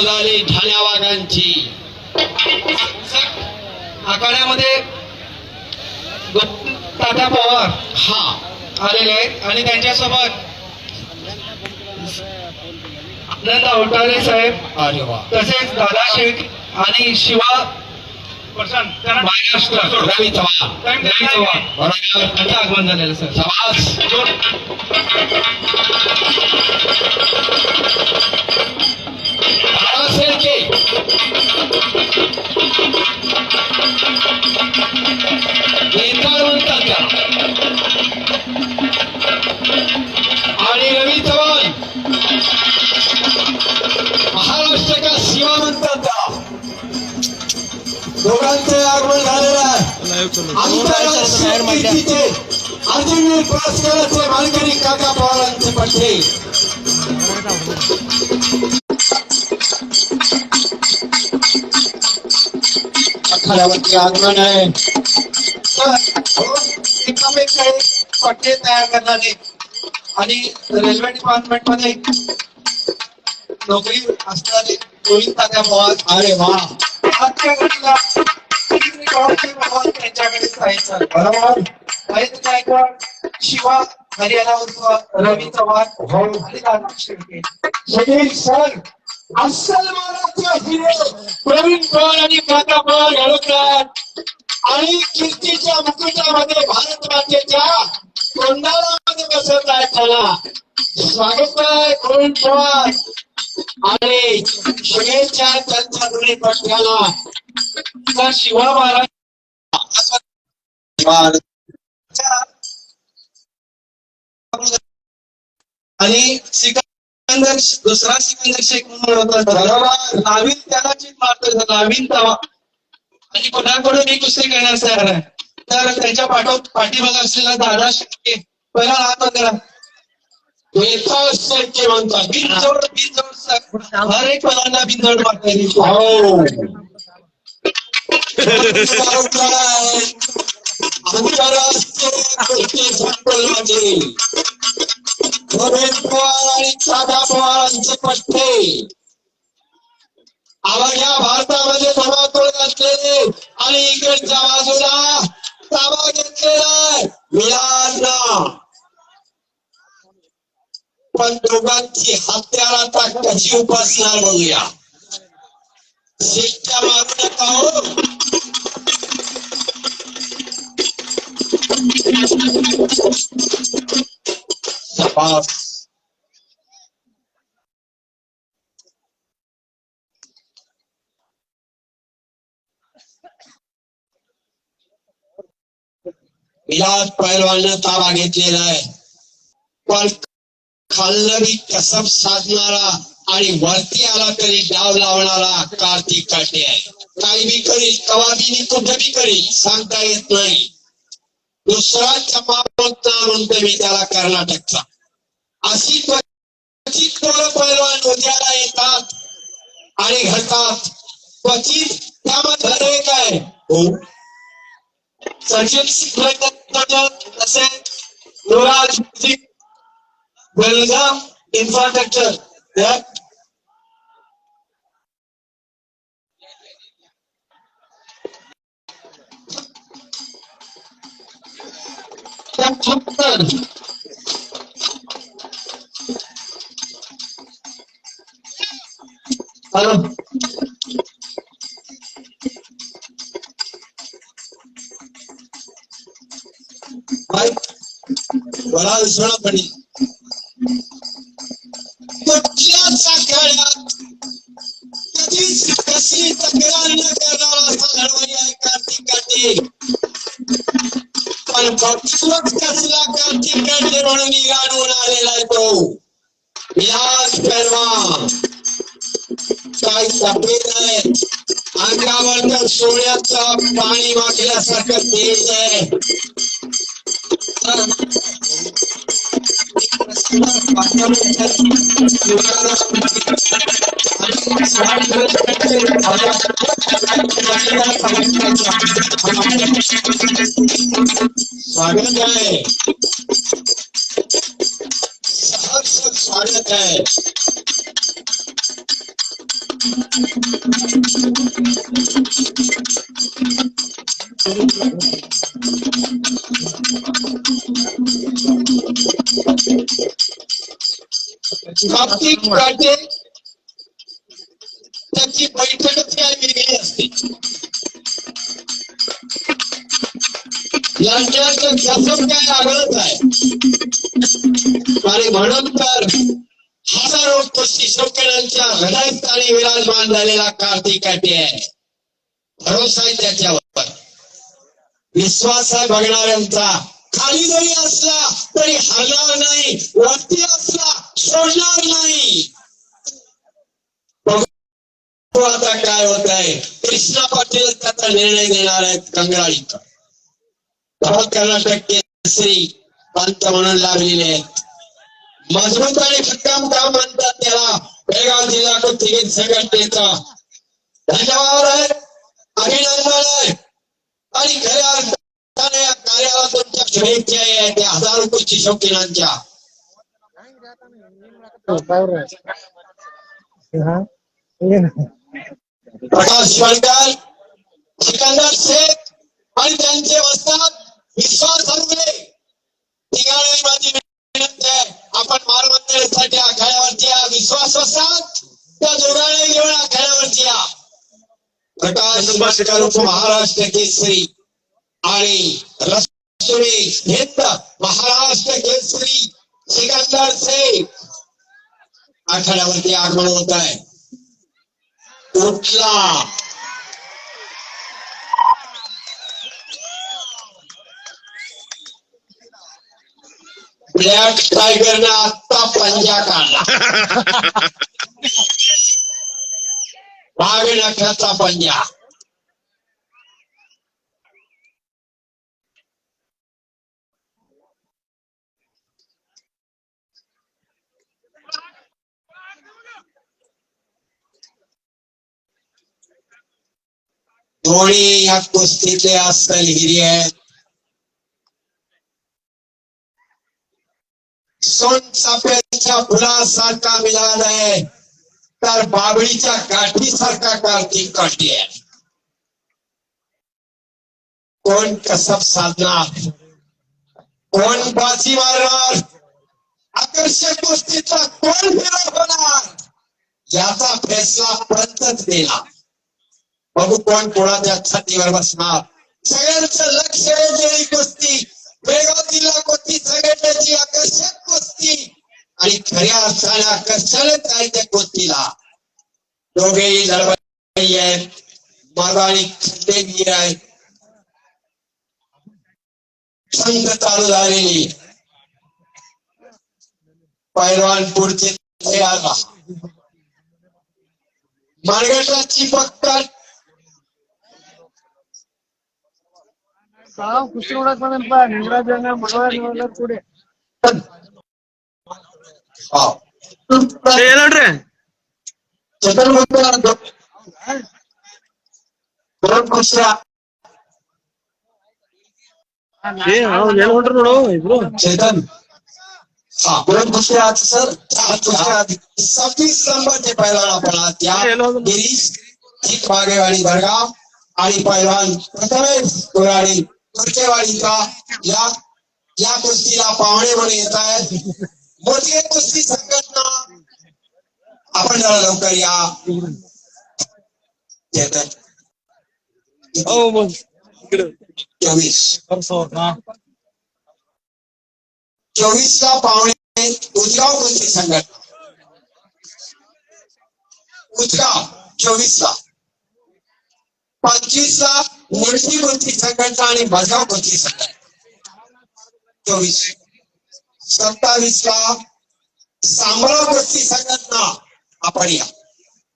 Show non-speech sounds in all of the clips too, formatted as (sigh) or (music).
झाली ठाण्या वाघांची आखाड्यामध्ये तात्या पवार हा आलेले आहेत आणि त्यांच्यासोबत आनंद साहेब अरे वा. तसेच दादा शेख आणि शिवा महाराष्ट्र रवी चव्हाण. रवी चव्हाण. बरोबर. त्यांचं आगमन झालेलं सर. शाबास. दादा आणि महाराष्ट्र का दोघांचे आगमन झालेलं आहे. आंतरराष्ट्रीय अर्जुनवीर पुरस्काराचे काका पवारांचे पट्टे. आखाड्यावरती आगमन आहे. एक पट्टे तयार करणारे. आणि रेल्वे डिपार्टमेंटमध्ये नोकरी असणारे गोविंद तात्या पवार. अरे वा. आजच्या घडीला त्यांच्याकडे जायचं. बरोबर? आहेत गायकवाड शिवा हरियाणा रवी चव्हाण. हो. दादा शेळके सर अस्सल महाराष्ट्र हिरो प्रवीण पवार आणि काका पवार घडवतात. आणि कीर्तीच्या मुकुटामध्ये भारत मातेच्या तोंडामध्ये बसत आहे त्याला. स्वागत आहे प्रवीण पवार. आणि शुभेच्छा त्यांच्या दोन्ही पक्षाला. तर शिवा महाराज. आणि सिकंदर दुसरा सिकंदर शेख म्हणून होता. त्याला चित मारतो नवीन तवा आणि कोणाकडून एक दुसरे घेण्यास तयार आहे तर त्याच्या पाठो पाठीमाग असलेला दादा शेटके पहिला हात वगैरे म्हणतात बिनजोड बिनजोड हर एक पदांना बिनजोड मारता येईल हो (laughs) आंतरराष्ट्रीय क्रिकेट संकुलाचे प्रवीण पवार आणि दादा पवारांचे पट्टे अवघ्या भारतामध्ये घातलेले आणि इकडच्या बाजूला ताबा घेतलेला मिळाला पण दोघांची हत्यार आता कशी उपासणार बघूया शिट्ट्या मारू नका हो शाबास. विलास पैलवाननं ताबा घेतलेला आहे. पण खाल्लरी कसब साधणारा आणि वरती आला तरी डाव लावणारा कार्तिक काटे आहे. काही बी करील कवा बी कुठं बी करील सांगता येत नाही. दुसरा चपापत म्हणतो मी त्याला कर्नाटकचा. अशी क्वचित पोरं पैलवान उद्याला येतात आणि घडतात. क्वचित त्यामध्ये काय हो. सचिन तसेच Yuvraj Belgaum infrastructure Thank you. Happened. Hello. Mike, बड़ा विश्वास बनी कुठल्याच कधीच कसली तक्रार न करणारा असा घडवणी आहे कार्तिक काटे पण फक्तच कसला कार्तिक काटे म्हणून गाडून आलेला आहे तो विलास परवा काय सफेद आहे अंगावर तर सोन्याचं पाणी वागल्यासारखं तेज आहे स्वागत आहे सहर्ष स्वागत आहे कार्तिक काटे त्याची बैठकच काय वेगळी असते? यांच्यात कसं काय आगळच आहे? आणि म्हणून तर हजारो पस्ती शेतकऱ्यांच्या हृदयस्थानी विराजमान झालेला कार्तिक काटे आहे. भरोसा आहे त्याच्यावर. विश्वास आहे बघणाऱ्यांचा. खाली जरी असला तरी हरणार नाही वरती असला सोडणार नाही बघू आता काय होत आहे कृष्णा पाटील त्याचा निर्णय देणार आहेत कंगराळीकर भाऊ कर्नाटक केसरी पंत म्हणून लागलेले आहेत मजबूत आणि खट्टाम काम म्हणतात त्याला बेळगाव जिल्हा कुस्तीगीर संघटनेचा धन्यवाद आहे अभिनंदन आहे आणि खऱ्या अर्थाने या तुमच्या शुभेच्छा आहे त्या हजारो कुस्ती शौकीनांच्या. प्रकाश वाडकर सिकंदर शेख आणि त्यांचे वस्तात विश्वास हरवले. तिघांनी माझी विनंती आहे आपण मालमत्तेसाठी आखाड्यावरती या विश्वास वस्ताद त्या दोघांनी घेऊन आखाड्यावरती या. प्रकाश महाराष्ट्र केसरी आणि रसुरी हिंद महाराष्ट्र केसरी सिकंदर शेख आखाड्यावरती आगमन होत आहे. उठला. ब्लॅक टायगरनं आत्ता पंजा काढला. (laughs) वाघ नखाचा पंजा. दोन्ही या कुस्तीतले अस्सल हिरी आहेत सोन चाफ्याच्या फुलासारखा मिळाला आहे तर बाबळीच्या गाठीसारखा कार्तिक काठी आहे कोण कसब साधणार कोण बाजी मारणार आकर्षक गोष्टीचा कोण विरोध होणार याचा फैसला पंतच देणार बघू कोण कोणाच्या छातीवर बसणार सगळ्यांचं लक्ष वेधलेली कुस्ती बेळगाव जिल्हा कुस्ती संघटनेची आकर्षक कुस्ती आणि खऱ्या अर्थाने आकर्षणच आहे त्या कुस्तीला दोघेही लढवई आहेत मागाणी खंडेगीर आहेत संघ चालू झालेली पैलवान पुढचे राहा। मार्गटाची फक्त ಸಾವು ಖುಷಿ ನೋಡಕ್ ನಿಂಗರಾಜನ ಮನೋರ ಕೂಡಿ हा. ಹೇಳ್ರಿ ಚತುರ್ ಮುಂದೆ दोन कुस्त्या ಏ ಅವ್ನ್ ಎಲ್ ಹೊಂಟ್ರು ನೋಡು ಇಬ್ರು चेतन हा दोन कुस्त्या आज सर चार कुस्त्या आधी. सव्वीस नंबरचे पैलवान आपण आज त्या Hello. गिरीश चिक बागेवाडी भडगाव आणि पैलवान प्रथमेश कोराडी तुर्केवाडीचा या या कुस्तीला पाहुणे म्हणून येत आहेत मोठी कुस्ती संघटना आपण जरा लवकर या। हो। चोवीस हा चोवीस ला पावणे उदगाव कुस्ती संघटना उदगाव चोवीस ला पंचवीस मुंशी मुंशी संघटना आणि माझा कोणती सत्ता चोवीस संघटना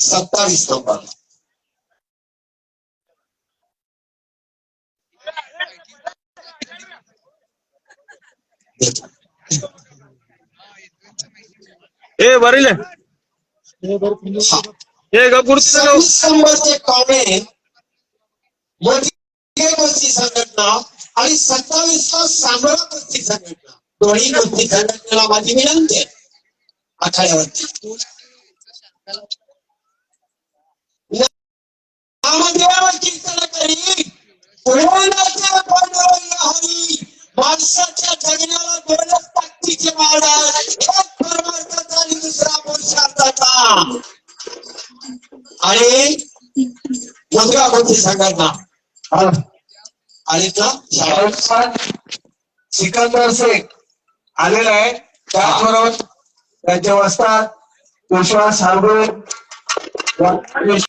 सत्तावीस नंबर। ए बरेल हाँ। ए गुरु से पावणे मस्ती संघटना आणि सत्तावीस ला सांबळा मस्ती संघटना. दोन्ही मस्ती संघटनेला माझी विनंती आहे. आखाड्यावरती कीर्तन करी. कोणाचे पांडवय हरी. माणसाच्या जगण्याला दोनच ताकदीचे मार्ग एक परमार्थाचा आणि दुसरा पुरुषार्थाचा. आणि मुलगा कोणती संघटना. आणि सिकंदर शेख आलेला आहे. त्याचबरोबर त्यांचे वस्ताद विश्वास हार्बे